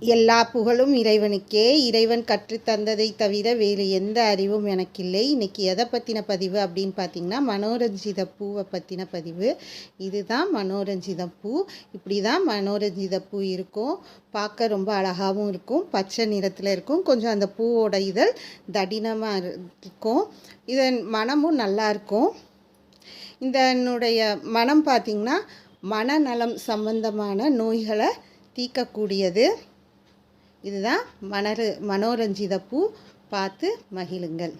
எல்லா புகழும் இறைவனுக்கே. இறைவன் கற்றுத்தந்ததை தவிர வேறு எந்த அறிவும் எனக்கில்லை. இன்றைக்கி எதை பற்றின பதிவு அப்படின்னு பார்த்தீங்கன்னா மனோரஞ்சித பூவை பற்றின பதிவு. இதுதான் மனோரஞ்சித பூ. இப்படி தான் மனோரஞ்சித பூ இருக்கும். பார்க்க ரொம்ப அழகாகவும் இருக்கும். பச்சை நிறத்தில் இருக்கும். கொஞ்சம் அந்த பூவோட இதழ் தடினமாக இருக்கும். இதன் மனமும் நல்லாயிருக்கும் இதனுடைய மனம் பார்த்திங்கன்னா மனநலம் சம்பந்தமான நோய்களை தீர்க்கக்கூடியது. இதுதான் மணரு மனோரஞ்சித பூ பார்த்து மகிழுங்கள்.